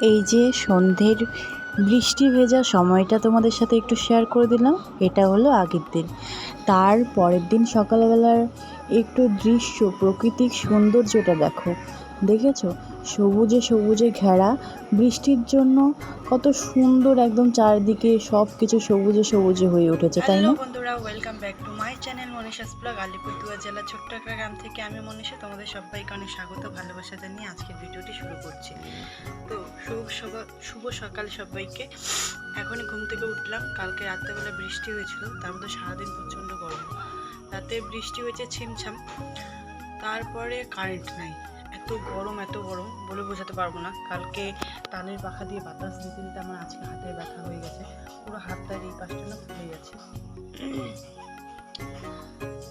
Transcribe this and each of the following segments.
এই যে সন্ধ্যের বৃষ্টি ভেজা সময়টা তোমাদের সাথে একটু শেয়ার করে দিলাম, এটা হলো আগের দিন। তার পরের দিন সকালবেলার একটু দৃশ্য, প্রকৃতিক সৌন্দর্যটা দেখো। দেখেছ? সবুজে সবুজে ঘেরা। বৃষ্টির জন্য কত সুন্দর একদম চারদিকে সব কিছু সবুজে সবুজে হয়ে উঠেছে তাই না? বন্ধুরা welcome back to my channel Manisha's blog Alipurduar জেলা ছোট্ট একটা গ্রাম থেকে আমি মনীষা। তোমাদের সবাইকে অনেক স্বাগত ভালোবাসা জানিয়ে আজকের ভিডিওটি শুরু করছি। তো শুভ সকাল শুভ সকাল সবাইকে। এখনই ঘুম থেকে উঠলাম কালকে রাত্রেবেলা বৃষ্টি হয়েছিল তার মধ্যে সারাদিন প্রচণ্ড গরম। রাতে বৃষ্টি হয়েছে ছিমছাম তারপরে কারেন্ট নাই। এত গরম এত গরম বলে বোঝাতে পারব না। কালকে তালের পাখা দিয়ে বাতাস দিতে দিতে আমার আজকে হাতে ব্যথা হয়ে গেছে। পুরো হাতটার এই পাশটা না ফুলে গেছে।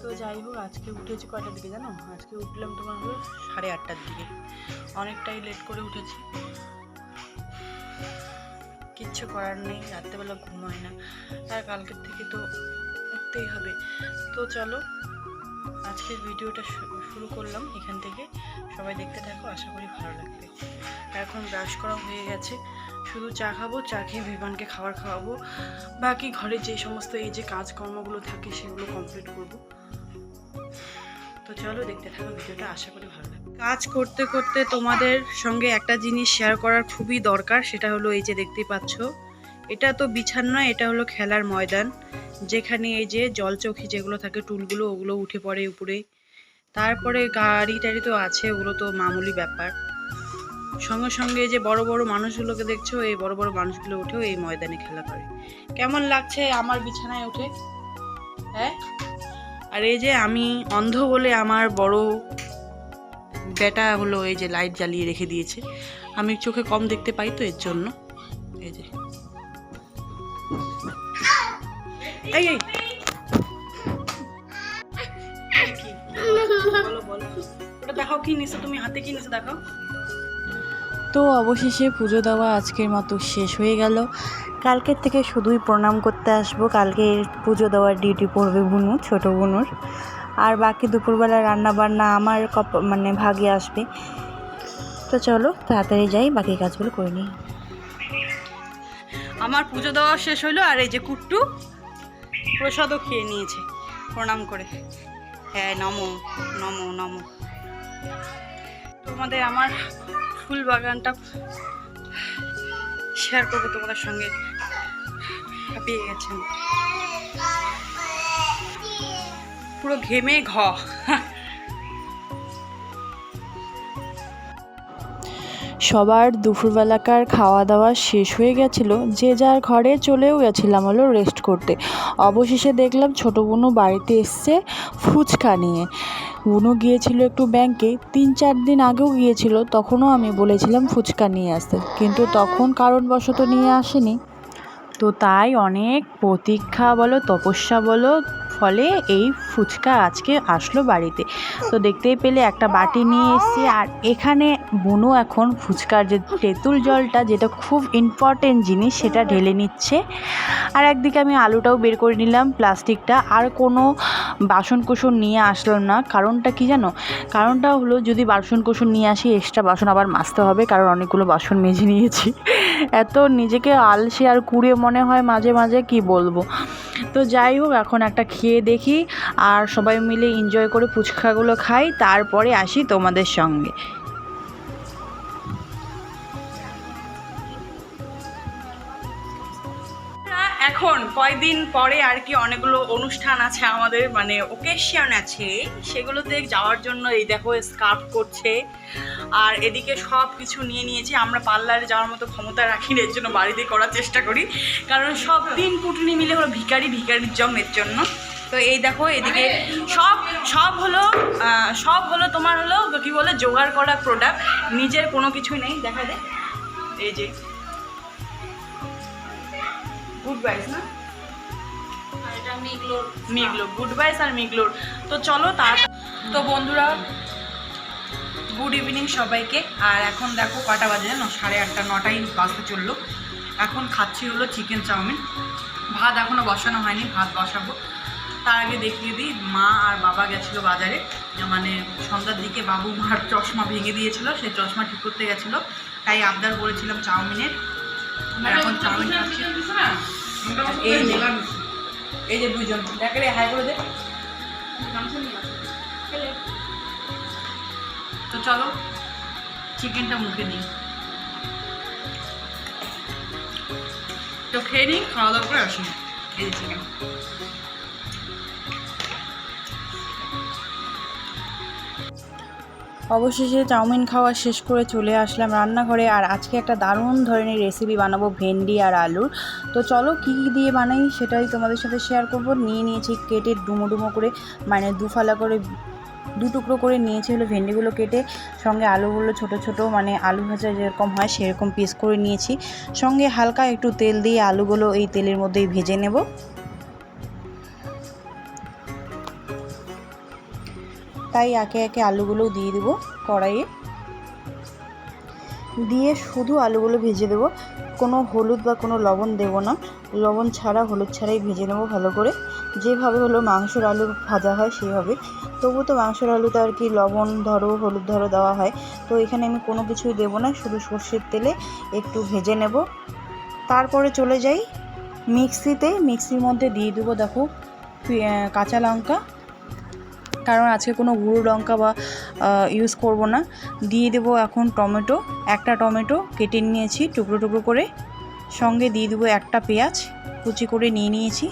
তো যাই হোক, আজকে উঠেছি কয়টার দিকে জানো? আজকে উঠলাম তোমার হলো সাড়ে আটটার দিকে। অনেকটাই লেট করে উঠেছি। কিচ্ছু করার নেই, রাত্রেবেলা ঘুম হয় না। আর কালকের থেকে তো উঠতেই হবে। তো চলো আজকের ভিডিওটা শুরু করলাম। এখান থেকে সবাই দেখতে থাকো, আশা করি ভালো লাগবে। এখন ব্রাশ করা হয়ে গেছে। শুধু চা খাব, চা খেয়ে বিমানকে খাবার খাওয়াবো। বাকি ঘরে যে সমস্ত এই যে কাজকর্মগুলো থাকে, সেগুলো কমপ্লিট করব। তো চলো দেখতে থাকো ভিডিওটা, আশা করি ভালো লাগবে। কাজ করতে করতে তোমাদের সঙ্গে একটা জিনিস শেয়ার করার খুবই দরকার, সেটা হলো এই যে দেখতেই পাচ্ছ এটা তো বিছান নয়, এটা হলো খেলার ময়দান। যেখানে এই যে জল জলচৌকি যেগুলো থাকে, টুলগুলো, ওগুলো উঠে পড়ে উপরে। তারপরে গাড়ি টাড়ি তো আছে, ওগুলো তো মামুলি ব্যাপার। সঙ্গে সঙ্গে যে বড় বড় মানুষগুলোকে দেখছ, এই বড় বড় মানুষগুলো উঠেও এই ময়দানে খেলা করে। কেমন লাগছে আমার বিছানায় উঠে? হ্যাঁ? আর এই যে আমি অন্ধ বলে আমার বড় বেটা হলো এই যে লাইট জ্বালিয়ে রেখে দিয়েছে। আমি চোখে কম দেখতে পাই তো এর জন্য। এই যে। এই এই। এই কি? বলো বলো। ওটা দেখাও কি নিছো তুমি হাতে কি নিছো দেখাও? তো অবশেষে পুজো দেওয়া আজকের মতো শেষ হয়ে গেল। কালকের থেকে শুধুই প্রণাম করতে আসব। কালকে পুজো দেওয়ার ডিউটি পড়বে বুনু ছোটো বুনুর। আর বাকি দুপুরবেলা রান্না বান্না আমার কপ মানে ভাগে আসবে। তো চলো তাড়াতাড়ি যাই বাকি কাজগুলো করে নিই। আমার পুজো দেওয়া শেষ হইল আর এই যে কুট্টু প্রসাদও খেয়ে নিয়েছে। প্রণাম করে। হ্যাঁ নমো নমো নমো। তোমাদের আমার ফুল বাগানটা শেয়ার করব তোমাদের সঙ্গে। হাঁপিয়ে গেছেন পুরো ঘেমে ঘ। সবার দুপুরবেলাকার খাওয়া দাওয়া শেষ হয়ে গেছিল, যে যার ঘরে চলেও গেছিলাম হলো রেস্ট করতে। অবশেষে দেখলাম ছোটো বোনও বাড়িতে এসছে ফুচকা নিয়ে। বুনু গিয়েছিল একটু ব্যাংকে তিন চার দিন আগেও গিয়েছিল, তখনও আমি বলেছিলাম ফুচকা নিয়ে আসতে। কিন্তু তখন কারণবশত নিয়ে আসেনি। তো তাই অনেক প্রতীক্ষা বলো, তপস্যা বলো ফলে এই ফুচকা আজকে আসলো বাড়িতে। তো দেখতেই পেলে একটা বাটি নিয়ে এসেছি। আর এখানে বুনু এখন ফুচকার যে তেঁতুল জলটা, যেটা খুব ইম্পর্টেন্ট জিনিস, সেটা ঢেলে নিচ্ছে। আর একদিকে আমি আলুটাও বের করে নিলাম প্লাস্টিকটা। আর কোনো বাসন কুসন নিয়ে আসলাম না। কারণটা কি জানো? কারণটা হলো যদি বাসন কুসন নিয়ে আসি এক্সট্রা বাসন আবার মাজতে হবে, কারণ অনেকগুলো বাসন মেজে নিয়েছি। এত নিজেকে আলসে আর কুড়ে মনে হয় মাঝে মাঝে, কি বলব? তো যাই হোক, এখন একটা খেয়ে দেখি আর সবাই মিলে এনজয় করে ফুচকাগুলো খাই, তারপরে আসি তোমাদের সঙ্গে। কয়দিন পরে আর কি অনেকগুলো অনুষ্ঠান আছে আমাদের মানে ওকেশন আছে। সেগুলোতে যাওয়ার জন্য এই দেখো স্কার্ফ করছে। আর এদিকে সব কিছু নিয়ে নিয়েছি। আমরা পার্লারে যাওয়ার মতো ক্ষমতা রাখি না, এর জন্য বাড়িতে করার চেষ্টা করি। কারণ সব দিন কুটুনি মিলে হলো ভিখারি ভিখারির জমের জন্য। তো এই দেখো এদিকে সব সব হলো সব হলো তোমার হলো কি বলে জোগাড় করা প্রোডাক্ট নিজের কোনো কিছুই নেই দেখা যায় এই যে গুড বাইস না? মিগলো গুড বাইস আর মিগলোর তো চলো তার তো বন্ধুরা গুড ইভিনিং সবাইকে। আর এখন দেখো কটা বাজে জানো? সাড়ে আটটা নটাই বাজতে চলল। এখন খাচ্ছি হলো চিকেন চাউমিন। ভাত এখনও বসানো হয়নি ভাত বসাবো। তার আগে দেখিয়ে দিই মা আর বাবা গেছিল বাজারে। মানে সন্ধ্যার দিকে বাবু মার চশমা ভেঙে দিয়েছিল সেই চশমা ঠিক করতে গেছিল। তাই আবদার করেছিলাম চাউমিনের। এখন চাউমিন খাচ্ছি। এই এই যে দুজন দেখে রে হাই করে দে। তো চলো চিকেনটা মুখে দিই তো খেয়ে নিই, খাওয়া দাওয়া করে আসি। এই চিকেন অবশেষে চাউমিন খাওয়া শেষ করে চলে আসলাম রান্নাঘরে, আর আজকে একটা দারুণ ধরনের রেসিপি বানাবো, ভেন্ডি আর আলুর তো চলো কী কী দিয়ে বানাই সেটাই তোমাদের সাথে শেয়ার করব। নিয়ে নিয়েছি কেটে ডুমো ডুমো করে মানে দুফালা করে, দু টুকরো করে নিয়েছি হলো ভেন্ডিগুলো কেটে, সঙ্গে আলুগুলো ছোট ছোট মানে আলু ভাজা যেরকম হয় সেরকম পিস করে নিয়েছি। সঙ্গে হালকা একটু তেল দিয়ে আলুগুলো এই তেলের মধ্যেই ভেজে নেব। তাই একে একে আলুগুলোও দিয়ে দেবো কড়াইয়ে। দিয়ে শুধু আলুগুলো ভেজে দেবো। কোনো হলুদ বা কোনো লবণ দেবো না। লবণ ছাড়া, হলুদ ছাড়াই ভেজে নেব ভালো করে। যেভাবে হলো মাংসর আলু ভাজা হয় সেভাবে। তবু তো মাংসর আলুতে আর কি লবণ ধরো, হলুদ ধরো দেওয়া হয়। তো এখানে আমি কোনো কিছুই দেবো না, শুধু সর্ষের তেলে একটু ভেজে নেব। তারপরে চলে যাই মিক্সিতে। মিক্সির মধ্যে দিয়ে দেবো দেখো কাঁচা লঙ্কা। কারণ আজকে কোনো গুঁড়ো লঙ্কা বা ইউজ করব না। দিয়ে দেবো এখন টমেটো, একটা টমেটো কেটে নিয়েছি টুকরো টুকরো করে। সঙ্গে দিয়ে দেবো একটা পেঁয়াজ, কুচি করে নিয়ে নিয়েছি।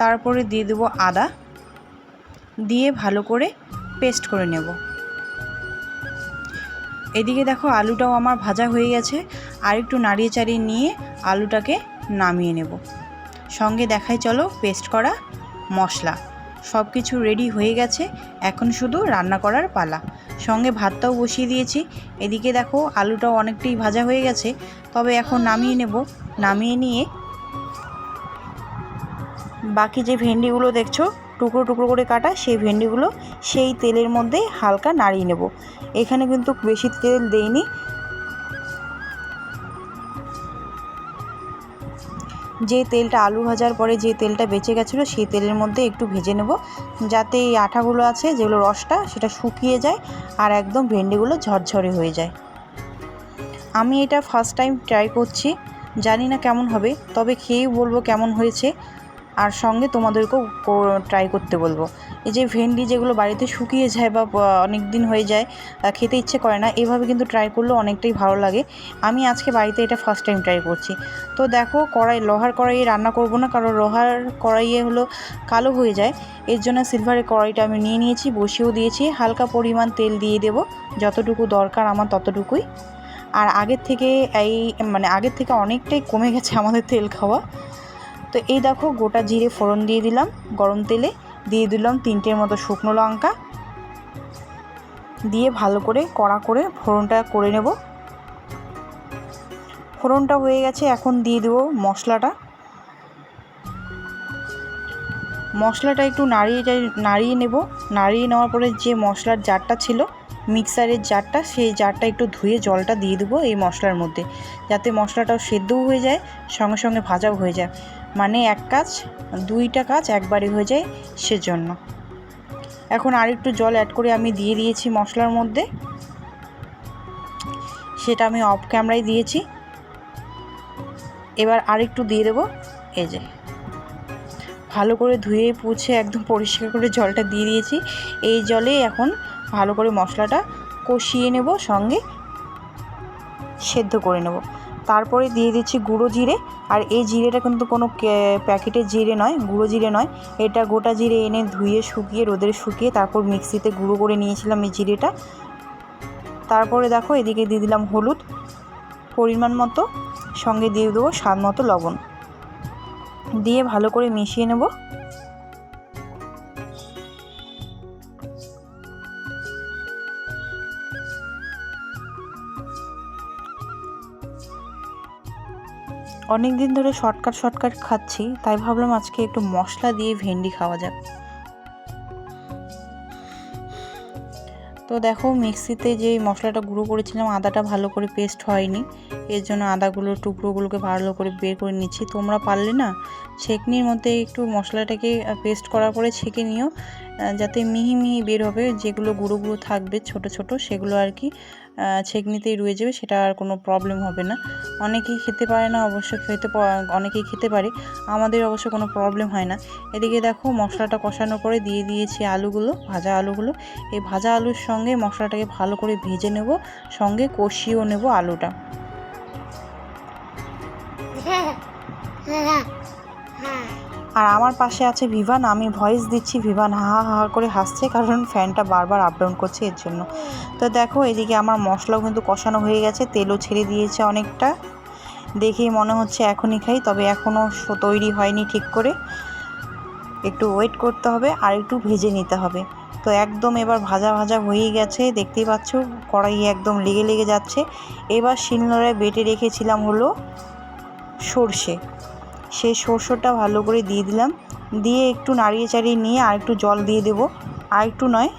তারপরে দিয়ে দেবো আদা। দিয়ে ভালো করে পেস্ট করে নেব। এদিকে দেখো আলুটাও আমার ভাজা হয়ে গেছে। আর একটু নাড়িয়ে চাড়িয়ে নিয়ে আলুটাকে নামিয়ে নেব। সঙ্গে দেখাই চলো পেস্ট করা মশলা। সব কিছু রেডি হয়ে গেছে, এখন শুধু রান্না করার পালা। সঙ্গে ভাতটাও বসিয়ে দিয়েছি। এদিকে দেখো, আলুটাও অনেকটাই ভাজা হয়ে গেছে, তবে এখন নামিয়ে নেব। নামিয়ে নিয়ে বাকি যে ভেন্ডিগুলো দেখছ, টুকরো টুকরো করে কাটা, সেই ভেন্ডিগুলো সেই তেলের মধ্যে হালকা নাড়িয়ে নেব। এখানে কিন্তু বেশি তেল দেইনি। যে তেলটা আলু ভাজার পরে যে তেলটা বেঁচে গেছিল, সেই তেলের মধ্যে একটু ভেজে নেব। যাতে এই আঠাগুলো আছে, যেগুলো রসটা, সেটা শুকিয়ে যায় আর একদম ভেন্ডিগুলো ঝরঝরে হয়ে যায়। আমি এটা ফার্স্ট টাইম ট্রাই করছি। জানি না কেমন হবে, তবে খেয়েই বলব কেমন হয়েছে। আর সঙ্গে তোমাদেরকেও ট্রাই করতে বলব। এই যে ভেন্ডি যেগুলো বাড়িতে শুকিয়ে যায় বা অনেক দিন হয়ে যায় খেতে ইচ্ছে করে না, এভাবে কিন্তু ট্রাই করলেও অনেকটাই ভালো লাগে। আমি আজকে বাড়িতে এটা ফার্স্ট টাইম ট্রাই করছি। তো দেখো, কড়াই, লোহার কড়াইয়ে রান্না করব না, কারণ লোহার কড়াইয়ে হলো কালো হয়ে যায়। এর জন্য সিলভারের কড়াইটা আমি নিয়ে নিয়েছি, বসিয়েও দিয়েছি। হালকা পরিমাণ তেল দিয়ে দেব, যতটুকু দরকার আমার ততটুকুই। আর আগের থেকে এই মানে আগের থেকে অনেকটাই কমে গেছে আমাদের তেল খাওয়া। তো এই দেখো গোটা জিরে ফোড়ন দিয়ে দিলাম, গরম তেলে দিয়ে দিলাম তিনটের মতো শুকনো লঙ্কা। দিয়ে ভালো করে কড়া করে ফোড়নটা করে নেব। ফোড়নটা হয়ে গেছে, এখন দিয়ে দেবো মশলাটা। মশলাটা একটু নাড়িয়ে নাড়িয়ে নেব। নাড়িয়ে নেওয়ার পরে যে মশলার জারটা ছিল, মিক্সারের জারটা, সেই জারটা একটু ধুয়ে জলটা দিয়ে দেবো এই মশলার মধ্যে, যাতে মশলাটাও সেদ্ধও হয়ে যায়, সঙ্গে সঙ্গে ভাজাও হয়ে যায়। মানে এক কাজ, দুইটা কাজ একবারে হয়ে যায় সেজন্য। এখন আর একটু জল অ্যাড করে আমি দিয়ে দিয়েছি মশলার মধ্যে। সেটা আমি অফ ক্যামেরায় দিয়েছি। এবার আর একটু দিয়ে দেবো, এই যে। ভালো করে ধুয়ে পুছে একদম পরিষ্কার করে জলটা দিয়ে দিয়েছি। এই জলে এখন ভালো করে মশলাটা কষিয়ে নেব, সঙ্গে সেদ্ধ করে নেব। তারপরে দিয়ে দিচ্ছি গুঁড়ো জিরে। আর এই জিরেটা কিন্তু কোনো প্যাকেটের জিরে নয়, গুঁড়ো জিরে নয়। এটা গোটা জিরে এনে ধুয়ে, শুকিয়ে রোদের শুকিয়ে তারপর মিক্সিতে গুঁড়ো করে নিয়েছিলাম এই জিরেটা। তারপরে দেখো এদিকে দিয়ে দিলাম হলুদ। পরিমাণ মতো, সঙ্গে দিয়ে দেবো স্বাদ মতো লবণ। দিয়ে ভালো করে মিশিয়ে নেব। অনেক দিন ধরে শর্টকাট শর্টকাট খাচ্ছি, তাই ভাবলাম আজকে একটু মশলা দিয়ে ভেন্ডি খাওয়া যাক। তো দেখো, মিক্সিতে যে মশলাটা গুঁড়ো করেছিলাম, আদাটা ভালো করে পেস্ট হয়নি। এর জন্য আদাগুলোর টুকরোগুলোকে ভালো করে বের করে নিচ্ছি। তোমরা পারলে না ছেঁকনির মধ্যে একটু মশলাটাকে পেস্ট করার পরে ছেঁকে নিও যাতে মিহি মিহি বের হবে। যেগুলো গুঁড়ো গুঁড়ো থাকবে ছোট ছোট, সেগুলো আর কি ছেঁকনিতেই রয়ে যাবে, সেটা আর কোনো প্রবলেম হবে না। অনেকেই খেতে পারে না, অবশ্য খেতে অনেকেই খেতে পারে, আমাদের অবশ্য কোনো প্রবলেম হয় না। এদিকে দেখো, মশলাটা কষানোর পরে দিয়ে দিয়েছি আলুগুলো, ভাজা আলুগুলো। এই ভাজা আলুর সঙ্গে মশলাটাকে ভালো করে ভেজে নেব, সঙ্গে কষিয়েও নেব আলুটা। আর আমার পাশে আছে ভিভান, আমি ভয়েস দিচ্ছি, ভিভান হা হা হা করে হাসছে কারণ ফ্যানটা বারবার আপ ডাউন করছে এর জন্য। তো দেখো, এদিকে আমার মশলাও কিন্তু কষানো হয়ে গেছে, তেলও ছেড়ে দিয়েছে অনেকটা। দেখেই মনে হচ্ছে এখনই খাই, তবে এখনও তৈরি হয়নি ঠিক করে। একটু ওয়েট করতে হবে আর একটু ভেজে নিতে হবে। তো একদম এবার ভাজা ভাজা হয়ে গেছে, দেখতেই পাচ্ছ কড়াই একদম লেগে লেগে যাচ্ছে। এবার শিলনোড়ায় বেটে রেখেছিলাম হলো সর্ষে। সেই সর্ষেটা ভালো করে দিয়ে দিলাম। দিয়ে একটু নাড়িয়ে চাড়িয়ে নিয়ে আর একটু জল দিয়ে দেবো। আর একটু নয়,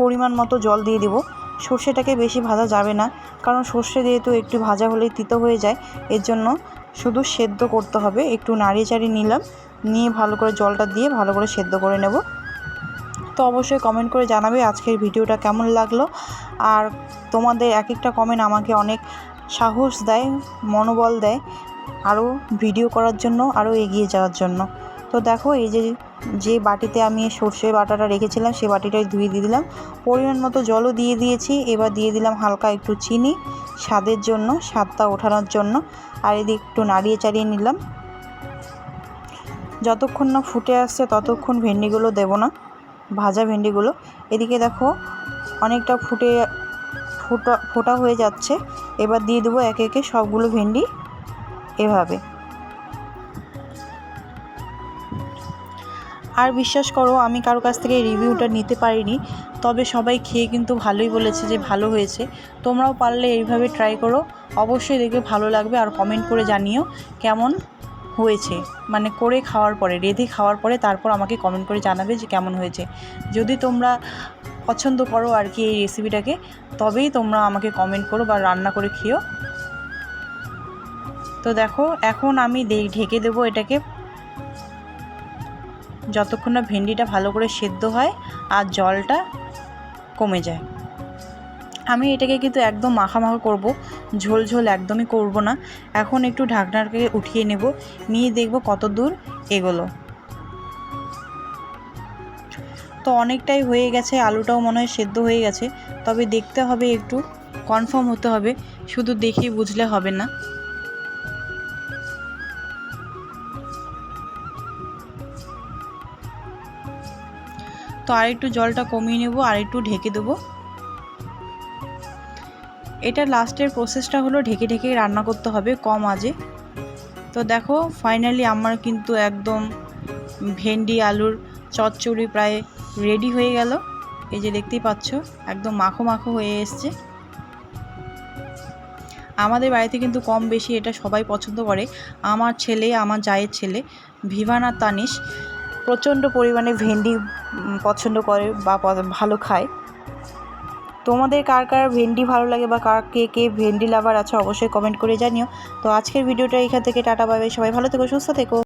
পরিমাণ মতো জল দিয়ে দেবো। সর্ষেটাকে বেশি ভাজা যাবে না, কারণ সর্ষে যেহেতু একটু ভাজা হলেই তিতো হয়ে যায়, এর জন্য শুধু সেদ্ধ করতে হবে। একটু নাড়িয়ে চাড়িয়ে নিলাম, নিয়ে ভালো করে জলটা দিয়ে ভালো করে সেদ্ধ করে নেব। তো অবশ্যই কমেন্ট করে জানাবে আজকের ভিডিওটা কেমন লাগল। আর তোমাদের এক একটা কমেন্ট আমাকে অনেক সাহস দেয়, মনোবল দেয়। আরও ভিডিও করার জন্য, আরও এগিয়ে যাওয়ার জন্য। তো দেখো, এই যে যে বাটিতে আমি সর্ষে বাটাটা রেখেছিলাম সেই বাটিটাই ধুয়ে দিয়ে দিলাম। পরিমাণ মতো জলও দিয়ে দিয়েছি, এবার দিয়ে দিলাম হালকা একটু চিনি, স্বাদের জন্য, স্বাদটা ওঠানোর জন্য। আর এদিকে একটু নাড়িয়ে চাড়িয়ে নিলাম। যতক্ষণ না ফুটে আসছে, ততক্ষণ ভেন্ডিগুলো দেবো না, ভাজা ভেন্ডিগুলো। এদিকে দেখো, অনেকটা ফুটে, ফোটা ফোটা হয়ে যাচ্ছে। এবার দিয়ে দেবো একে একে সবগুলো ভেন্ডি। এভাবে। আর বিশ্বাস করো, আমি কারও কাছ থেকে রিভিউটা নিতে পারিনি, তবে সবাই খেয়ে কিন্তু ভালোই বলেছে যে ভালো হয়েছে। তোমরাও পারলে এইভাবে ট্রাই করো, অবশ্যই দেখবে ভালো লাগবে আর কমেন্ট করে জানিও কেমন হয়েছে। মানে করে খাওয়ার পরে, রেঁধে খাওয়ার পরে তারপর আমাকে কমেন্ট করে জানাবে যে কেমন হয়েছে। যদি তোমরা পছন্দ করো আর কি এই রেসিপিটাকে তবেই তোমরা আমাকে কমেন্ট করো বা রান্না করে খেও তো দেখো, এখন আমি ঢেকে দেবো এটাকে। যতক্ষণ না ভেন্ডিটা ভালো করে সেদ্ধ হয় আর জলটা কমে যায়। আমি এটাকে কিন্তু একদম মাখা মাখা করব, ঝোল ঝোল একদমই করব না। এখন একটু ঢাকনাকে উঠিয়ে নেব, নিয়ে দেখব কত দূর এগোলো। তো অনেকটাই হয়ে গেছে, আলুটাও মনে হয় সেদ্ধ হয়ে গেছে, তবে দেখতে হবে একটু, কনফার্ম হতে হবে, শুধু দেখেই বুঝলে হবে না। আর একটু জলটা কমিয়ে নেব, আর একটু ঢেকে দেবো। এটা লাস্টের প্রসেসটা হলো ঢেকে ঢেকে রান্না করতে হবে কম আজে তো দেখো ফাইনালি আমার কিন্তু একদম ভেন্ডি, আলুর চচ্চড়ি প্রায় রেডি হয়ে গেল। এই যে দেখতেই পাচ্ছ, একদম মাখো মাখো হয়ে এসছে। আমাদের বাড়িতে কিন্তু কম বেশি এটা সবাই পছন্দ করে। আমার ছেলে, আমার জায়ের ছেলে, ভিভান আর তানিশ প্রচণ্ড পরিমাণে ভেন্ডি পছন্দ করে বা ভালো খায়। তোমাদের কার কার ভেন্ডি ভালো লাগে বা কার কে কে ভেন্ডি লাভার আছে অবশ্যই কমেন্ট করে জানিও। তো আজকের ভিডিওটা এখান থেকে টাটা পাবে বাই সবাই ভালো থেকো, সুস্থ থেকো।